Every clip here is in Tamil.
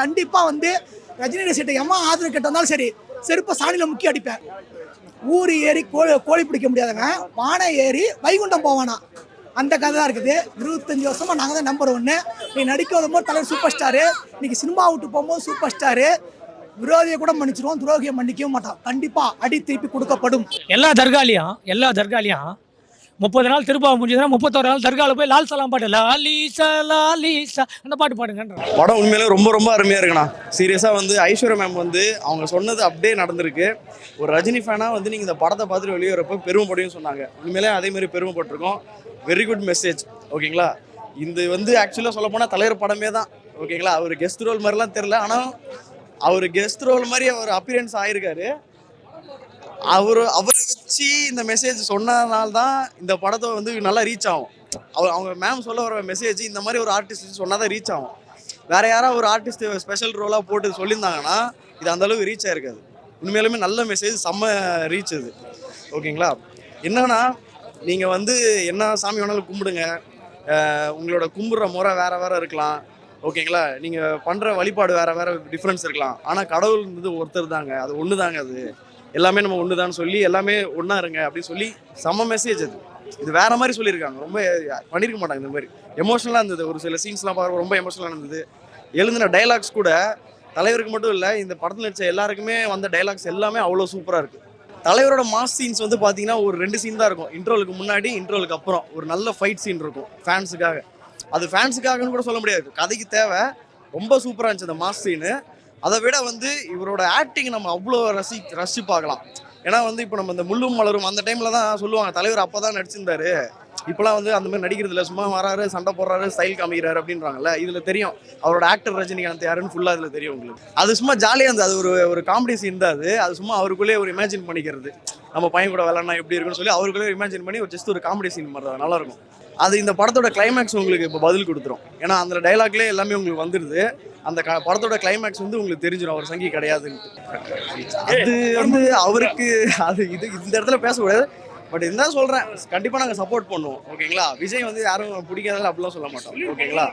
கண்டிப்பாக வந்து ரஜினி சீட்டை எம்மா ஆதரவு கிட்ட வந்தாலும் சரி செருப்பை சாணியில் முக்கி அடிப்பேன். ஊர் ஏறி கோழி கோழி பிடிக்க முடியாதவன். பானை ஏறி வைகுண்டம் போவானா? அந்த கதை தான் இருக்குது. இருபத்தஞ்சி வருஷமாக நாங்கள் தான் நம்பர் ஒன்று நீ நடிக்க வரும்போது தலைவர் சூப்பர் ஸ்டாரு இன்னைக்கு சினிமா விட்டு போகும்போது சூப்பர் ஸ்டாரு விரோதியை கூட மன்னிச்சிருவோம் துரோகியை மன்னிக்கவும் மாட்டான். கண்டிப்பாக அடி திருப்பி கொடுக்கப்படும். எல்லா தர்காலையும் எல்லா தர்காலையும் முப்பது நாள் திருப்பாவை முடிஞ்சதுன்னா முப்பத்தோரு நாள் தர்காவில் போய் லால் சலாம் பாட்டு லாலிசா லாலிசா அந்த பாட்டு பாடுங்கன்ற. படம் உண்மையிலே ரொம்ப ரொம்ப அருமையாக இருக்குண்ணா. சீரியஸாக வந்து ஐஸ்வர்யா மேம் வந்து அவங்க சொன்னது அப்படியே நடந்திருக்கு. ஒரு ரஜினி ஃபேனாக வந்து நீங்கள் இந்த படத்தை பார்த்துட்டு வெளியே வரப்போ பெருமைப்படையும் சொன்னாங்க. உண்மையிலே அதே மாதிரி பெருமைப்பட்டிருக்கோம். வெரி குட் மெசேஜ் ஓகேங்களா? இது வந்து ஆக்சுவலாக சொல்ல போனால் தலைவர் படமே தான். ஓகேங்களா? அவர் கெஸ்ட் ரோல் மாதிரிலாம் தெரில ஆனால் அவர் கெஸ்ட் ரோல் மாதிரி அவர் அப்பியரன்ஸ் ஆயிருக்காரு. அவர் அவரை வச்சு இந்த மெசேஜ் சொன்னதுனால தான் இந்த படத்தை வந்து நல்லா ரீச் ஆகும். அவர் அவங்க மேம் சொல்ல வர மெசேஜ் இந்த மாதிரி ஒரு ஆர்டிஸ்ட் சொன்னால் தான் ரீச் ஆகும். வேற யாராவது ஒரு ஆர்டிஸ்ட் ஸ்பெஷல் ரோலாக போட்டு சொல்லியிருந்தாங்கன்னா இது அந்த அளவுக்கு ரீச் ஆயிருக்காது. உண்மையிலுமே நல்ல மெசேஜ் செம்ம ரீச் இது ஓகேங்களா? என்னன்னா நீங்கள் வந்து என்ன சாமி வேணாலும் கும்பிடுங்க. உங்களோட கும்பிட்ற முறை வேற வேற இருக்கலாம். ஓகேங்களா? நீங்கள் பண்ணுற வழிபாடு வேற வேற டிஃப்ரென்ஸ் இருக்கலாம். ஆனால் கடவுள் வந்து ஒருத்தர் தாங்க. அது ஒன்று தாங்க அது. எல்லாமே நம்ம ஒன்று தான் சொல்லி எல்லாமே ஒன்றா இருங்க அப்படின்னு சொல்லி செம்ம மெசேஜ் அது. இது வேற மாதிரி சொல்லியிருக்காங்க. ரொம்ப பண்ணியிருக்க மாட்டாங்க இந்த மாதிரி. எமோஷனலாக இருந்தது. ஒரு சில சீன்ஸ்லாம் பார்க்க ரொம்ப எமோஷனலாக இருந்தது. எழுந்தின டைலாக்ஸ் கூட தலைவருக்கு மட்டும் இல்லை இந்த படத்தில் நடிச்ச எல்லாருக்குமே வந்த டைலாக்ஸ் எல்லாமே அவ்வளோ சூப்பராக இருக்குது தலைவரோட மாஸ் சீன்ஸ் வந்து பார்த்தீங்கன்னா ஒரு ரெண்டு சீன் தான் இருக்கும். இன்ட்ரோலுக்கு முன்னாடி இன்ட்ரோலுக்கு அப்புறம். ஒரு நல்ல ஃபைட் சீன் இருக்கும் ஃபேன்ஸுக்காக அது ஃபேன்ஸுக்காகன்னு கூட சொல்ல முடியாது. கதைக்கு தேவை. ரொம்ப சூப்பராக இருந்துச்சு அந்த மாஸ் சீனு அதை விட வந்து இவரோட ஆக்டிங் நம்ம அவ்வளோ ரசி ரசி பார்க்கலாம். ஏன்னா வந்து இப்போ நம்ம இந்த முள்ளும் மலரும் அந்த டைமில் தான் சொல்லுவாங்க தலைவர் அப்போ தான் நடிச்சிருந்தாரு. இப்போலாம் வந்து அந்த மாதிரி நடிக்கிறது இல்லை. சும்மா வராரு சண்டை போடுறாரு ஸ்டைல் காமிக்கிறாரு அப்படின்றாங்கல்ல. இதில் தெரியும். அவரோட ஆக்டர் ரஜினிகாந்த் யாருன்னு ஃபுல்லாக இதில் தெரியும் உங்களுக்கு. அது சும்மா ஜாலியாக இருந்தது. அது ஒரு ஒரு காமெடி சீன் தான் அது. அது சும்மா அவருக்குள்ளே ஒரு இமேஜின் பண்ணிக்கிறது. நம்ம பையன் கூட விளாட்னா எப்படி இருக்குன்னு சொல்லி அவருக்குள்ளே இமேஜின் பண்ணி ஒரு ஜஸ்ட் ஒரு காமெடி சீன் மாதிரி தான். அது இந்த படத்தோட கிளைமேக்ஸ் உங்களுக்கு இப்போ பதில் கொடுத்துரும். ஏன்னா அந்த டைலாக்லேயே எல்லாமே உங்களுக்கு வந்துடுது அந்த க- படத்தோட கிளைமேக்ஸ் வந்து உங்களுக்கு தெரிஞ்சிடும் அவர் சங்கி கிடையாதுன்ட்டு. அது வந்து அவருக்கு அது இது இந்த இடத்துல பேசக்கூடாது. பட் இருந்தாலும் சொல்கிறேன் கண்டிப்பாக நாங்கள் சப்போர்ட் பண்ணுவோம். ஓகேங்களா விஜய் வந்து யாரும் பிடிக்காதல அப்படிலாம் சொல்ல மாட்டோம். ஓகேங்களா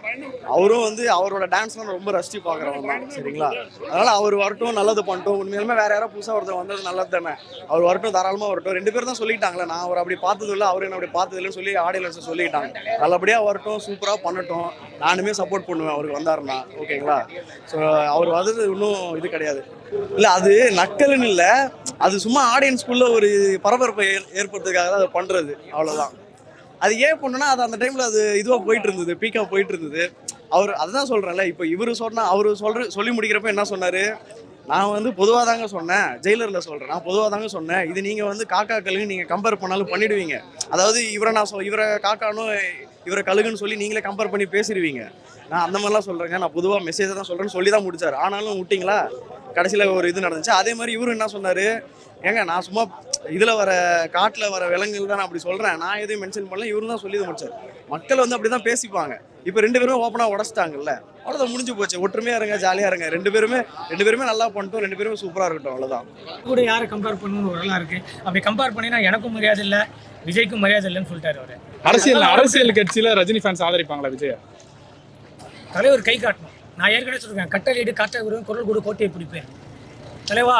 அவரும் வந்து அவரோட டான்ஸ்லாம் ரொம்ப ரசித்து பார்க்குறவங்க தான். சரிங்களா? அதனால் அவர் வரட்டும் நல்லது பண்ணட்டும். உண்மையிலுமே வேறு யாராவது புதுசாக ஒருத்தர் வந்தது நல்லது தானே? அவர் வரட்டும் தாராளமாக வரட்டும். ரெண்டு பேரும் தான் சொல்லிட்டாங்களே. நான் அவர் அப்படி பார்த்தது இல்லை அவர் என்ன அப்படி பார்த்தது இல்லைன்னு சொல்லி ஆடியன்ஸ் சொல்லிட்டாங்க. நல்லபடியாக வரட்டும் சூப்பராக பண்ணட்டும். நானுமே சப்போர்ட் பண்ணுவேன் அவருக்கு வந்தாருன்னா. ஓகேங்களா ஸோ அவர் வந்தது இன்னும் இது கிடையாது. இல்லை அது நக்கலுன்னு இல்லை. அது சும்மா ஆடியன்ஸ்குள்ள ஒரு பரபரப்பை ஏற்- ஏற்படுத்துறதுக்காக தான் அதை பண்ணுறது அவ்வளோதான் அது ஏன் பண்ணுன்னா அது அந்த டைமில் அது இதுவாக போயிட்டு இருந்தது பீக்காக போயிட்டு இருந்தது அவர் அதுதான் சொல்கிறேன்ல இப்போ இவர் சொன்னால் அவர் சொல்ற சொல்லி முடிக்கிறப்ப என்ன சொன்னார்? நான் வந்து பொதுவாக தாங்க சொன்னேன் ஜெயிலரில் சொல்கிறேன் நான் பொதுவாக தாங்க சொன்னேன் இது நீங்கள் வந்து காக்கா கழுகு நீங்கள் கம்பேர் பண்ணாலும் பண்ணிடுவீங்க. அதாவது இவரை நான் சொ இவரை காக்கானும் இவரை கழுகுன்னு சொல்லி நீங்களே கம்பேர் பண்ணி பேசிடுவீங்க. நான் அந்த மாதிரிலாம் சொல்கிறேங்க நான் பொதுவாக மெசேஜை தான் சொல்கிறேன்னு சொல்லி தான் முடிச்சார். ஆனாலும் விட்டிங்களா? கடைசியில் ஒரு இது நடந்துச்சு. அதே மாதிரி இவரு என்ன சொன்னார்? ஏங்க நான் சும்மா இதில் வர காட்டில் வர விலங்குகள் தான் நான் அப்படி சொல்கிறேன் நான் எதையும் மென்ஷன் பண்ணல. இவரு தான் சொல்லி முடிச்சார். மக்கள் வந்து அப்படி தான் பேசிப்பாங்க. இப்போ ரெண்டு பேருமே ஓப்பனாக உடச்சிட்டாங்கல்ல. அவ்வளோதான் முடிஞ்சு போச்சு. ஒற்றுமையாக இருங்க ஜாலியாக இருங்க. ரெண்டு பேருமே ரெண்டு பேருமே நல்லா பண்ணிட்டோம். ரெண்டு பேருமே சூப்பராக இருக்கட்டும். அவ்வளோதான் கூட யாரை கம்பேர் பண்ணணும்னு ஒரு நல்லா இருக்கு. அப்படி கம்பேர் பண்ணினா எனக்கும் மரியாதை இல்லை விஜய்க்கும் மரியாதை இல்லைன்னு சொல்லிட்டாரு அவரு. அரசியல் அரசியல் கட்சியில ரஜினி ஃபேன்ஸ் ஆதரிப்பாங்களா விஜய்? தலைவர் கை காட்டணும். நான் ஏற்கனவே சொல்லிருக்கேன் கட்டளையிட்டு காட்ட விடுவேன் குரல் கொடு கோட்டையை பிடிப்பேன் தலைவா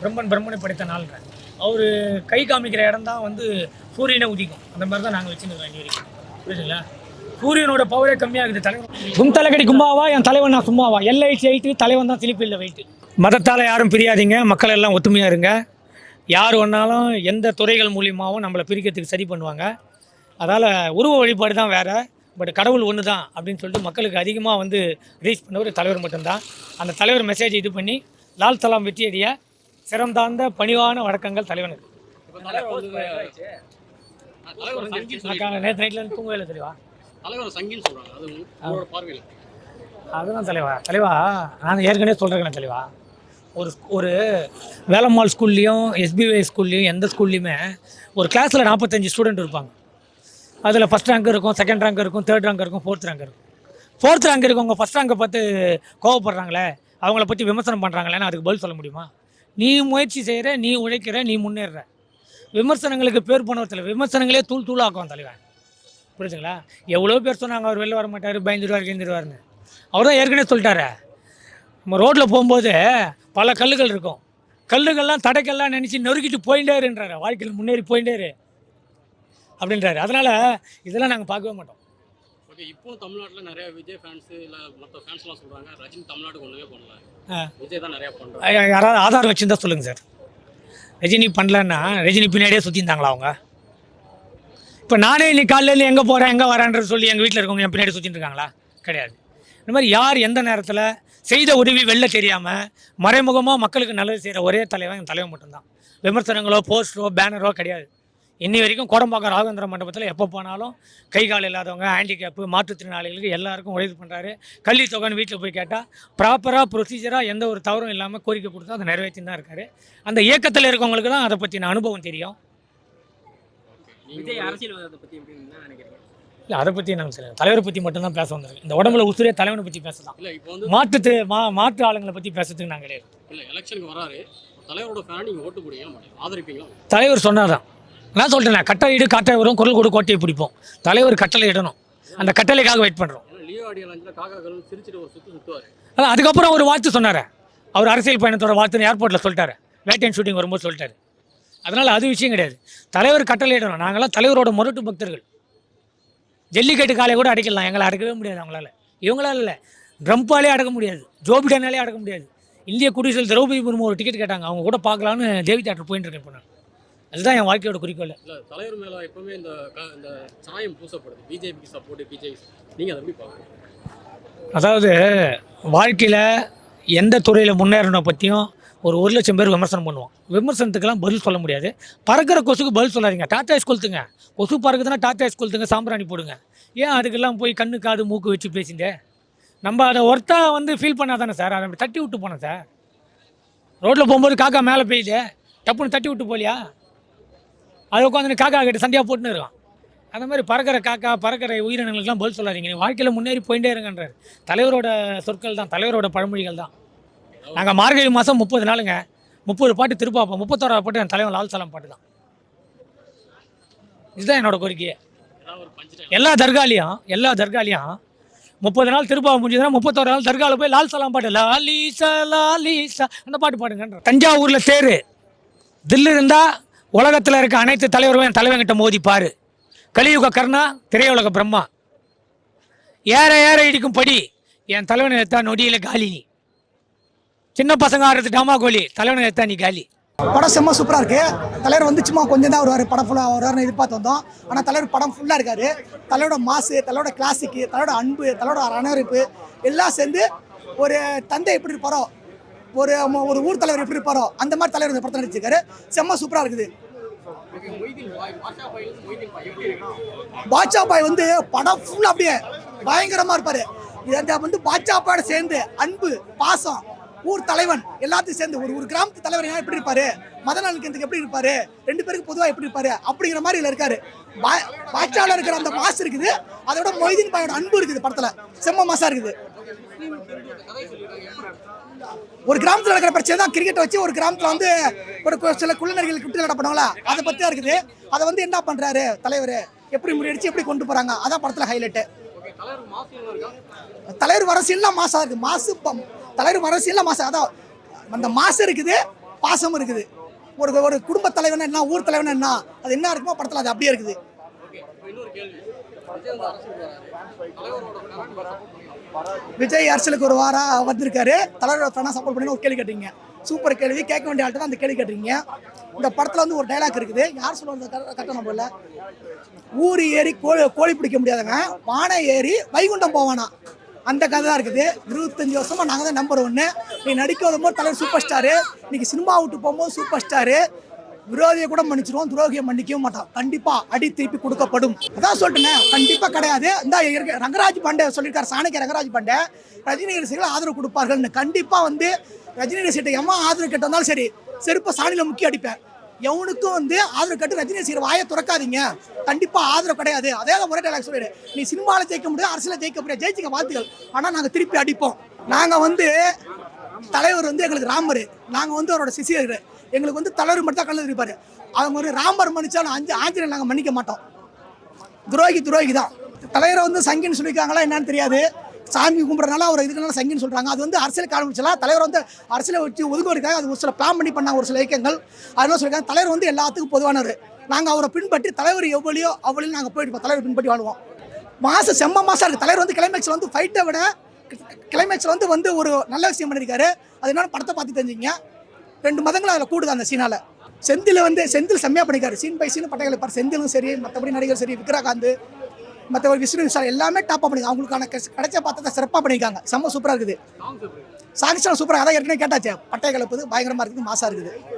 பிரம்மன் பிரம்மனை படைத்த நாள்ங்க அவர் கை காமிக்கிற இடம் தான் வந்து சூரியனை உதிக்கும். அந்த மாதிரி தான் நாங்கள் வச்சுருக்கோம் வரைக்கும் புரியுதுங்களா? சூரியனோட பவரே கம்மியாக இருக்குது தலைவன். கும் தலைக்கடி கும்பாவா என் தலைவன் நான் சும்மாவா? எல்ஐசி ஐட்டு தலைவன் தான் சிலிப்பில்லை வெயிட்டு மதத்தால் யாரும் பிரியாதீங்க மக்கள் எல்லாம் ஒத்துமையாக இருங்க. யார் வேணாலும் எந்த துறைகள் மூலியமாகவும் நம்மளை பிரிக்கிறதுக்கு சரி பண்ணுவாங்க. அதால் உருவ வழிபாடு தான் வேறு. பட் கடவுள் ஒன்று தான் அப்படின்னு சொல்லிட்டு மக்களுக்கு அதிகமாக வந்து ரீச் பண்ணவர் தலைவர் மட்டும்தான். அந்த தலைவர் மெசேஜ் இது பண்ணி லால் சலாம் வெற்றியடைய சிறந்தார்ந்த பணிவான வழக்கங்கள் தலைவனுக்கு. நேற்று நைட்டில் தூங்கவே இல்லை அதுதான் தலைவா. தலைவா நான் ஏற்கனவே சொல்கிறேன் தலைவா. ஒரு ஒரு வேலம்மாள் ஸ்கூல்லையும் எஸ்பிஐ ஸ்கூல்லையும் எந்த ஸ்கூல்லையுமே ஒரு கிளாஸில் நாற்பத்தஞ்சு ஸ்டூடெண்ட் இருப்பாங்க. அதில் ஃபஸ்ட் ரேங்க் இருக்கும் செகண்ட் ரேங்க் இருக்கும் தேர்ட் ரேங்க் இருக்கும் ஃபோர்த் ரேங்க் இருக்கும். ஃபோர்த் ரேங்க் இருக்கவங்க ஃபஸ்ட் ரேங்கை பார்த்து கோவப்படுறாங்களே அவங்கள பற்றி விமர்சனம் பண்ணுறாங்களேன்னு அதுக்கு பதில் சொல்ல முடியுமா? நீ முயற்சி செய்கிற நீ உழைக்கிற நீ முன்னேறுற விமர்சனங்களுக்கு பேர் போனவர்த்தில் விமர்சனங்களே தூள் தூளாக்குவான் தலைவன். புரிஞ்சுங்களா? எவ்வளோ பேர் சொன்னாங்க அவர் வெளில வர மாட்டார் பயந்துருவார் கேந்துருவார்னு அவர் தான் ஏற்கனவே சொல்லிட்டாரு. நம்ம ரோட்டில் போகும்போது பல கல்லுகள் இருக்கும். கல்லுகள்லாம் தடைக்கெல்லாம் நினச்சி நொறுக்கிட்டு போயிட்டே இருன்றாரு வாழ்க்கையில் முன்னேறி போயிட்டேரு அப்படின்றாரு. அதனால் இதெல்லாம் நாங்கள் பார்க்கவே மாட்டோம். ஓகே இப்போ தமிழ்நாட்டில் நிறைய விஜய் ஃபேன்ஸு இல்லை மற்ற ஃபேன்ஸ்லாம் சொல்கிறாங்க ரஜினி தமிழ்நாட்டுக்கு ஒன்றுமே பண்ணல. விஜய் தான் நிறையா பண்ணுறாங்க யாராவது ஆதாரம் வச்சுருந்தா சொல்லுங்கள் சார். ரஜினி பண்ணலன்னா ரஜினி பின்னாடியே சுற்றிருந்தாங்களா அவங்க? இப்போ நானே இன்னைக்கு காலையில் எங்கே போகிறேன் எங்கே வரேன்றது சொல்லி எங்கள் வீட்டில் இருக்கவங்க என் பின்னாடி சுற்றிட்டு இருக்காங்களா கிடையாது. இந்த மாதிரி யார் எந்த நேரத்தில் செய்த உதவி வெளில தெரியாமல் மறைமுகமாக மக்களுக்கு நல்லது செய்கிற ஒரே தலைவன் என் தலைவன் மட்டும்தான். விமர்சனங்களோ போஸ்டரோ பேனரோ கிடையாது. இன்னி வரைக்கும் கோடம்பாக்கம் ராகவேந்திர மண்டபத்தில் எப்போ போனாலும் கை கால் இல்லாதவங்க ஹேண்டிகேப்பு மாற்றுத்திறனாளிகளுக்கு எல்லாருக்கும் உதவி பண்ணுறாரு கல்வி தொகைன்னு வீட்டில் போய் கேட்டால் ப்ராப்பராக ப்ரொசீஜராக எந்த ஒரு தவறும் இல்லாமல் கோரிக்கை கொடுத்து அதை நிறைவேற்றி தான் இருக்காரு. அந்த இயக்கத்தில் இருக்கவங்களுக்கு தான் அதை பற்றின அனுபவம் தெரியும். இல்லை அதை பற்றி நாங்கள் தெரியல. தலைவரை பற்றி மட்டும்தான் பேச வந்திருக்கு. இந்த உடம்புல உசுரே தலைவனை பற்றி பேசலாம். மாற்று மா மாற்று ஆளுங்களை பற்றி பேசுறதுக்கு நாங்கள் கிடையாது. இல்லை எலெக்ஷனுக்கு வராரு. தலைவரோட ஃபேன் நீங்கள் ஓட்டு மாட்டீங்க ஆதரிப்பீங்களா? தலைவர் சொன்னாதான் நான் சொல்லிட்டேன் கட்டளை இடு வரும் குரல் கொடு கோட்டையை பிடிப்போம். தலைவர் கட்டளை இடணும். அந்த கட்டளைக்காக வெயிட் பண்ணுறோம் அதான் அதுக்கப்புறம் ஒரு வார்த்தை சொன்னார். அவர் அரசியல் பயணத்தோட வார்த்தை ஏர்போர்ட்டில் சொல்லிட்டாரு. அண்ட் ஷூட்டிங் வரும்போது சொல்லிட்டாரு. அதனால் அது விஷயம் கிடையாது. தலைவர் கட்டளையிடணும் நாங்களாம் தலைவரோட முரட்டு பக்தர்கள். ஜல்லிக்கட்டு காலை கூட அடைக்கலாம். எங்களை அடக்கவே முடியாது அவங்களால. இவங்களால இல்லை. ட்ரம்ப்பாலே அடக்க முடியாது. ஜோபிடனாலே அடக்க முடியாது. இந்திய குடியரசு திரௌபதி முர்மு ஒரு டிக்கெட் கேட்டாங்க. அவங்க கூட பார்க்கலான்னு தேவி தேட்டர் போயிட்டு இருக்கேன் இப்போ நான். அதுதான் என் வாழ்க்கையோட குறிக்கோள். இல்லை தலைவர் மேலே எப்பவுமே இந்த இந்த சாயம் பூசப்படுது. பிஜேபிக்கு சப்போர்ட் பிஜேபி நீங்கள் அதை எப்படி பார்க்குறீங்க? அதாவது வாழ்க்கையில் எந்த துறையில் முன்னேறணும் பற்றியும் ஒரு ஒரு லட்சம் பேர் விமர்சனம் பண்ணுவோம். விமர்சனத்துக்கெல்லாம் பதில் சொல்ல முடியாது. பறக்கிற கொசுக்கு பதில் சொல்லாதீங்க. டாட்டா ஸ்கூல்த்துங்க கொசு பறக்குதுன்னா டாட்டா ஸ்கூல்த்துங்க சாம்பிராணி போடுங்க. ஏன் அதுக்கெல்லாம் போய் கண்ணு காது மூக்கு வச்சு பேசிட்டு? நம்ம அதை ஒர்த்தா வந்து ஃபீல் பண்ணாதானே சார்? அதை தட்டி விட்டு போனோம் சார். ரோட்டில் போகும்போது காக்கா மேலே பெய்யுது. டப்புன்னு தட்டி விட்டு போலியா? அதை உட்காந்து காக்கா கிட்ட சண்டையாக போட்டுன்னு இருக்கான். அந்த மாதிரி பறக்கிற காக்கா பறக்கிற உயிரினங்களுக்கெல்லாம் பதில் சொல்லாதீங்க. நீ வாழ்க்கையில் முன்னேறி போயிட்டே இருங்கன்றார். தலைவரோட சொற்கள் தான் தலைவரோட பழமொழிகள் தான். நாங்கள் மார்கழி மாதம் முப்பது நாளுங்க. முப்பது பாட்டு திருப்பாப்போம். முப்பத்தோராவது பாட்டு என் தலைவன் லால் சலம் பாட்டு தான். இதுதான் என்னோட கோரிக்கையே. எல்லா தர்காலையும் எல்லா தர்காலையும் முப்பது நாள் திருப்பாவை முடிஞ்சதுன்னா முப்பத்தோரு நாள் தர்காவில் போய் லால் சலாம் பாட்டு லாலிசா லாலிசா அந்த பாட்டு பாடுங்கன்ற தஞ்சாவூரில் தேர். தில்லு இருந்தால் உலகத்தில் இருக்க அனைத்து தலைவர்களும் என் தலைவன்கிட்ட மோதிப்பார் கலியுக கர்ணா திரையுலக பிரம்மா. ஏற ஏற இடிக்கும் படி என் தலைவனை எடுத்தா நொடியில் காலி நீ. சின்ன பசங்க ஆடுறது டாமா கோலி தலைவனை எடுத்தா நீ காலி. படம் செம்ம சூப்பராக இருக்கு. தலைவர் வந்து சும்மா கொஞ்சம் தான் வருவார் படம் ஃபுல்லாக வருவார்னு எதிர்பார்த்து வந்தோம். ஆனால் தலைவர் படம் ஃபுல்லாக இருக்கார். தலையோட மாசு தலையோட கிளாசிக்கு தலையோட அன்பு தலையோட அனவரிப்பு எல்லாம் சேர்ந்து ஒரு தந்தை எப்படி இருப்பாரோ ஒரு ஒரு ஊர் தலைவர் எப்படி இருப்பாரோ அந்த மாதிரி தலைவர் இந்த படத்தில் நடிச்சிருக்காரு. செம்ம சூப்பராக இருக்குது. பாட்சா பாய் வந்து படம் ஃபுல்லாக அப்படியே பயங்கரமாக இருப்பார். இந்த வந்து பாட்சா பாயோட சேர்ந்து அன்பு பாசம் ஊர் தலைவன் எல்லாத்தையும் சேர்ந்து ஒரு ஒரு கிராமத்து தலைவர் எப்படி இருப்பாரு? மத நலனுக்கு எப்படி இருப்பாரு? ரெண்டு பேருக்கு பொதுவாக எப்படி இருப்பாரு? அப்படிங்கிற மாதிரி இதில் இருக்காரு. பா- இருக்கிற அந்த மாசு இருக்குது. அதோட மொய்தீன் பாயோட அன்பு இருக்குது படத்தில். செம்ம மாசா இருக்குது. ஒரு கிராமத்தில் நடக்கிற பிரச்சனை தான். கிரிக்கெட்டை வச்சு ஒரு கிராமத்தில் வந்து ஒரு சில குள்ளநர்கள் கிட்ட நடப்பாங்களா அதை பற்றி தான் இருக்குது. அதை வந்து என்ன பண்ணுறாரு தலைவர்? எப்படி முறியடிச்சு எப்படி கொண்டு போகிறாங்க அதான் படத்தில் ஹைலைட்டு தலைவர் மாசியம் இருக்கா வரசியல்லாம் இருக்குது மாசு தலைவர் வரசியல்லாம் மாசம் அதான் அந்த மாசு இருக்குது பாசமும் இருக்குது. ஒரு ஒரு குடும்ப தலைவன் என்ன? ஊர் தலைவன் என்ன? அது என்ன இருக்குமோ படத்தில் அது அப்படியே இருக்குது. விஜய் அரசியலுக்கு ஒரு வாரம் வந்திருக்காரு. தலைவரோட ஃபேனாக சப்போர்ட் பண்ணி ஒரு கேள்வி கேட்டீங்க. சூப்பர் கேள்வி. கேட்க வேண்டிய ஆள்கிட்ட தான் அந்த கேள்வி கேட்டீங்க. இந்த படத்தில் வந்து ஒரு டைலாக் இருக்குது. யார் சொல்லுவாங்க கரெக்டாக நம்ம இல்லை ஊர் ஏறி கோழி கோழி பிடிக்க முடியாதவங்க வானை ஏறி வைகுண்டம் போவானா? அந்த கதை தான் இருக்குது. இருபத்தஞ்சி வருஷமாக நாங்கள் தான் நம்பர் ஒன்று நீ நடிக்க வரும்போது தலைவர் சூப்பர் ஸ்டாரு இன்னைக்கு சினிமா விட்டு போகும்போது சூப்பர் ஸ்டாரு விரோதியை கூட மன்னிச்சிருவோம் துரோகியை மன்னிக்கவும் மாட்டான் கண்டிப்பா அடி திருப்பி கொடுக்கப்படும். அதான் சொல்லிட்டேன் கண்டிப்பா கிடையாது. இந்த ரங்கராஜ் பாண்டே சொல்லியிருக்காரு சாணக்கிய ரங்கராஜ் பாண்டே. ரஜினி ரசிகர்கள் ஆதரவு கொடுப்பார்கள்னு கண்டிப்பா வந்து ரஜினி ரசிகிட்ட எம்மா ஆதரவு கேட்டு சரி செருப்பை சாணியில் முக்கிய அடிப்பேன். எவனுக்கும் வந்து ஆதரவு கட்டு ரஜினி ரசிகர் வாயை திறக்காதீங்க. கண்டிப்பா ஆதரவு கிடையாது. அதே தான் ஒரே டைலாக் சொல்லிடு. நீ சினிமாவில் ஜெயிக்க முடியாது அரசியல ஜெயிக்க முடியாது. ஜெயிச்சிக்க வாழ்த்துக்கள். ஆனால் நாங்கள் திருப்பி அடிப்போம். நாங்கள் வந்து தலைவர் வந்து எங்களுக்கு ராமர். நாங்கள் வந்து அவரோட சிசியர் எங்களுக்கு வந்து தலைவர் மட்டும் தான் கலந்து இருப்பார் அவங்க ஒரு ராமர் மன்னிச்சாலும் அஞ்சு ஆஞ்சநேயர் நாங்கள் மன்னிக்க மாட்டோம். துரோகி துரோகி தான். தலைவரை வந்து சங்கின்னு சொல்லியிருக்காங்களா என்னன்னு தெரியாது. சாமி கும்பிட்றனால அவர் இதுக்குனால சங்கின்னு சொல்கிறாங்க அது வந்து அரசியல் காரணம் தலைவர் வந்து அரசியலை வச்சு ஒதுக்குவதற்காக அது ஒரு சில பிளான் பண்ணி பண்ணாங்க ஒரு சில இயக்கங்கள். அதெல்லாம் சொல்லியிருக்காங்க? தலைவர் வந்து எல்லாத்துக்கும் பொதுவானவர். நாங்கள் அவரை பின்பற்றி தலைவர் எவ்வளியோ அவ்வளோ நாங்கள் போயிட்டு தலைவர் பின்பற்றி வாழ்வோம். மாதம் செம்ம மாதம் இருக்குது தலைவர் வந்து கிளைமேக்ஸில் வந்து ஃபைட்டை விட கிளைமேக்ஸில் வந்து வந்து ஒரு நல்ல விஷயம் பண்ணியிருக்காரு. அது என்னன்னு படத்தை பார்த்து தெரிஞ்சுங்க ரெண்டு மதங்கள் அதில் கூடுது அந்த சீனால் செந்தில் வந்து செந்தில் செம்மையாக பண்ணிக்காரு சீன் பை சீன் பட்டைகளை பாரு. செந்திலும் சரி மற்றபடி நடிகர் சரி விக்ரகாந்த் மற்றபடி விஷ்ணு விஷால் எல்லாமே டாப்பாக பண்ணி அவங்களுக்கான கெ- கிடைச்ச பார்த்ததை சிறப்பாக பண்ணியிருக்காங்க செம்ம சூப்பராக இருக்குது. சாங்ஸ் சாங்ஸ்லாம் சூப்பராக அதான் ஏற்கனவே கேட்டாச்சே. பட்டை கலப்புது பயங்கரமாக இருக்குது மாசாக இருக்குது.